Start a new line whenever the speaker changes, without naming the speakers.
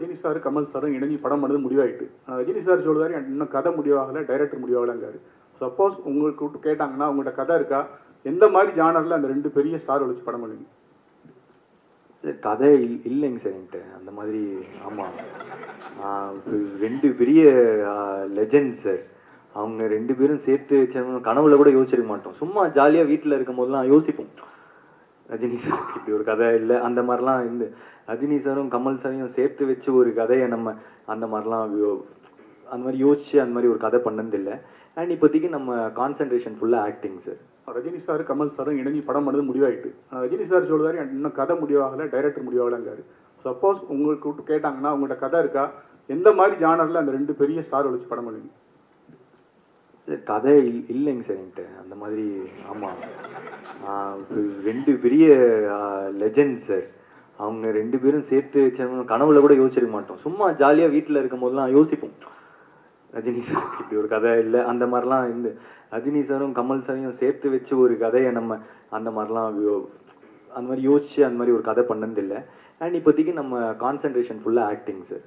Rajini sir Kamal சாரும் இணைஞ்சு படம் பண்ணது முடிவாயிட்டு. ரஜினி சார் சொல்லுவாரு இன்னும் கதை முடிவாகல டைரக்டர் முடிவாகலங்காரு சப்போஸ் உங்களுக்கு விட்டு கேட்டாங்கன்னா உங்கள்கிட்ட கதை இருக்கா? எந்த மாதிரி ஜானர்ல அந்த ரெண்டு பெரிய ஸ்டார் வச்சு படம் பண்ணுவீங்க
கதை இல் இல்லைங்க சார் என்கிட்ட. அந்த மாதிரி ஆமாம் ரெண்டு பெரிய லெஜண்ட் சார். அவங்க ரெண்டு பேரும் சேர்த்து வச்சவங்க கனவுல கூட யோசிச்சிருக்க மாட்டோம். சும்மா ஜாலியாக வீட்டில் இருக்கும் போதெல்லாம் யோசிப்போம். ரஜினி சார் இப்படி ஒரு கதை இல்லை? அந்த மாதிரிலாம் இந்த ரஜினி சாரும் கமல் சாரையும் சேர்த்து வச்சு ஒரு கதையை நம்ம அந்த மாதிரிலாம் அந்த மாதிரி யோசிச்சு அந்த மாதிரி ஒரு கதை பண்ணதில்லை அண்ட் இப்போதைக்கு நம்ம கான்சென்ட்ரேஷன் ஃபுல்லாக acting sir
Rajini sir Kamal சாரும் இணைஞ்சு படம் பண்ணது முடிவாயிட்டு. ரஜினி சார் சொல்லுவார் இன்னும் கதை முடிவாகலை டைரக்டர் முடிவாகலங்காரு சப்போஸ் உங்களுக்கு கேட்டாங்கன்னா உங்கள்கிட்ட கதை இருக்கா? எந்த மாதிரி ஜானரில் அந்த ரெண்டு பெரிய ஸ்டார் வச்சு படம் பண்ணுவீங்க?
கதை இல் இல்லைங்க சார் என்கிட்ட. அந்த மாதிரி ஆமாம் ரெண்டு பெரிய லெஜண்ட் சார். அவங்க ரெண்டு பேரும் சேர்த்து வச்சவங்க கனவுல கூட யோசிச்சிருக்க மாட்டோம். சும்மா ஜாலியாக வீட்டில் இருக்கும் போதெல்லாம் யோசிப்போம். ரஜினி சார் இப்படி ஒரு கதை இல்லை. அந்த மாதிரிலாம் இந்த ரஜினி சாரும் கமல் சாரையும் சேர்த்து வச்சு ஒரு கதையை நம்ம அந்த மாதிரிலாம் அந்த மாதிரி யோசிச்சு அந்த மாதிரி ஒரு கதை பண்ணதில்லை அண்ட் இப்போதைக்கு நம்ம கான்சன்ட்ரேஷன் ஃபுல்லாக ஆக்டிங் சார்.